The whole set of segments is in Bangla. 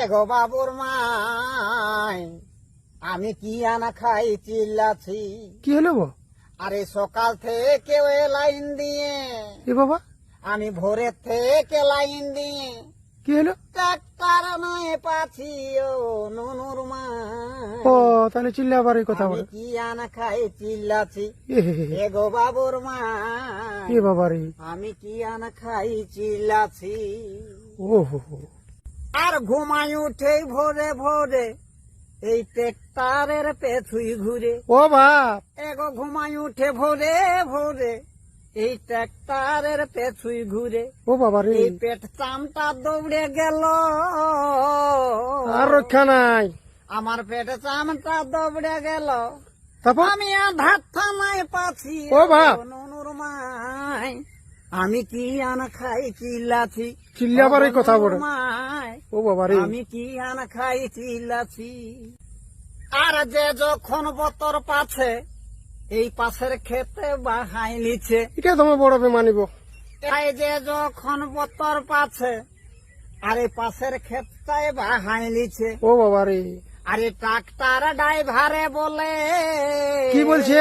এগো বাবুর মাই আমি কি আনা খাই চিল্লাছি। কি হলো গো আরে সকাল থেকে লাইন দিয়ে এ বাবা? আমি ভোরের থেকে লাইন দিয়ে। কি হলো? ট্রাক্টার নয় পাছি ও নুনুর মা ও তাহলে চিল্লা আবার এই কথা বলে। কি আনা খাই চিল্লাছি। এ। এগো বাবুর মা এ বাবা রে। আমি কি আনা খাই চিল্লাছি। ও হো হো। আর ঘুমাই উঠে ভোরে ভোরে এই ট্রেক্টারের পেছুই ঘুরে। ও বাপ। এগো ঘুমাই উঠে ভোরে ভোরে এই ট্রেক্টারের পেছুই ঘুরে। ও বাবা রে। এই পেট চামটা দৌড়ে গেল। আর রক্ষা নাই। আমার পেট চামটা দৌড়ে গেল। আমি আধার থানায় পাছি ও বাপ। নুনুর মাই আমি কি আনা খাই চিল্লাছি চিল্লা আবার কথা বলে। মাই ও বাবা রে আমি কি আনা খাই চিল্লাছি আর যে যখন বতর পাছে এই পাশের খেতে বাহাই লিছে এটা তোমার বড় মানিব। তাই যে যখন বতর পাছে আর এই পাশের ক্ষেতটায় বাহাই লিছে ও বাবা রে আরে ট্রাক্টার ড্রাইভারে বলে কি বলছে?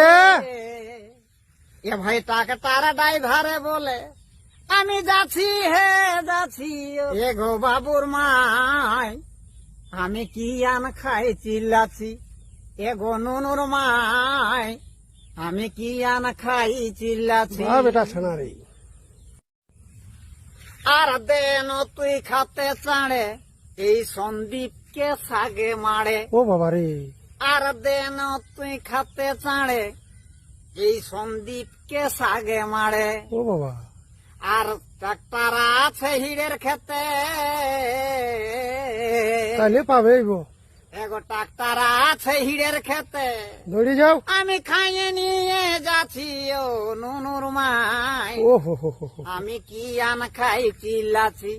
এ ভাই ট্রাক্টার ড্রাইভারে বলে আমি যাচ্ছি হে যাচ্ছি। এ গো বাবুর মাই আমি কি আন খাই চিল্লাছি এ গো নুনুর মাই আমি কি আন খাই চিল্লাছি বেটা ছানা রে আর দেন তুই খাতে চাড়ে এই সন্দীপকে সাগে মারে ও বাবা রে। আর দেন তুই খাতে চাড়ে এই সন্দীপকে সাগে মারে ও বাবা। আর ট্রাক্টর আছে হিরের খেতে তাহলে পাবে গো এগো ট্রাক্টর আছে হিরের খেতে দৌড়ে যাও। আমি খাইয়ে নিয়ে যাচ্ছি ও নুনুর মাই আমি কি আন খাই চিল্লাছি